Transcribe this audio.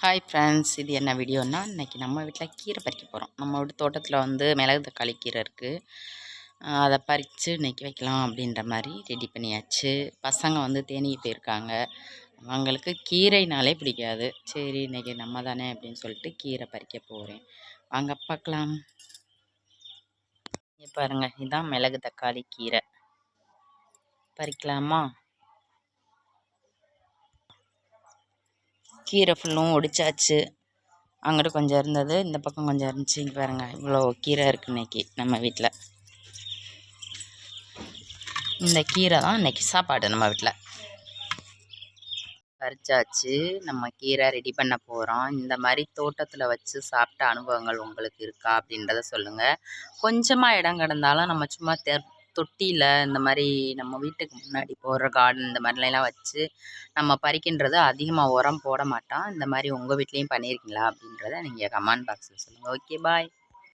Hi friends இது என்ன வீடியோன்னா இன்றைக்கி நம்ம வீட்டில் கீரை பறிக்க போகிறோம் நம்ம வீட்டு தோட்டத்தில் வந்து மிளகு தக்காளி கீரை இருக்குது அதை பறித்து இன்றைக்கி வைக்கலாம் அப்படின்ற மாதிரி ரெடி பண்ணியாச்சு. பசங்க வந்து தேனிக்கு போயிருக்காங்க. அவங்களுக்கு கீரைனாலே பிடிக்காது. சரி இன்றைக்கி நம்ம தானே அப்படின்னு சொல்லிட்டு கீரை பறிக்க போகிறேன் வாங்க பார்க்கலாம். இங்கே பாருங்கள் இதுதான் மிளகு தக்காளி கீரை. பறிக்கலாமா? கீரை ஃபுல்லும் ஒடிச்சாச்சு. அங்கிட்டு கொஞ்சம் இருந்தது. இந்த பக்கம் கொஞ்சம் இருந்துச்சு. இங்கே பாருங்கள் இவ்வளோ கீரை இருக்குது இன்றைக்கி நம்ம வீட்டில் இந்த கீரை தான் இன்றைக்கி சாப்பாடு நம்ம வீட்டில் பறிச்சாச்சு. நம்ம கீரை ரெடி பண்ண போகிறோம் இந்த மாதிரி தோட்டத்தில் வச்சு சாப்பிட்ட அனுபவங்கள் உங்களுக்கு இருக்கா அப்படின்றத சொல்லுங்கள் கொஞ்சமாக இடம் கிடந்தாலும் நம்ம சும்மா தெ தொட்டியில் இந்த மாதிரி நம்ம வீட்டுக்கு முன்னாடி போடுற கார்டன் இந்த மாதிரிலாம் வச்சு நம்ம பறிக்கின்றது அதிகமாக உரம் போட மாட்டோம் இந்த மாதிரி உங்கள் வீட்லேயும் பண்ணியிருக்கீங்களா அப்படின்றத நீங்கள் கமெண்ட் பாக்ஸில் சொல்லுங்கள் ஓகே பாய்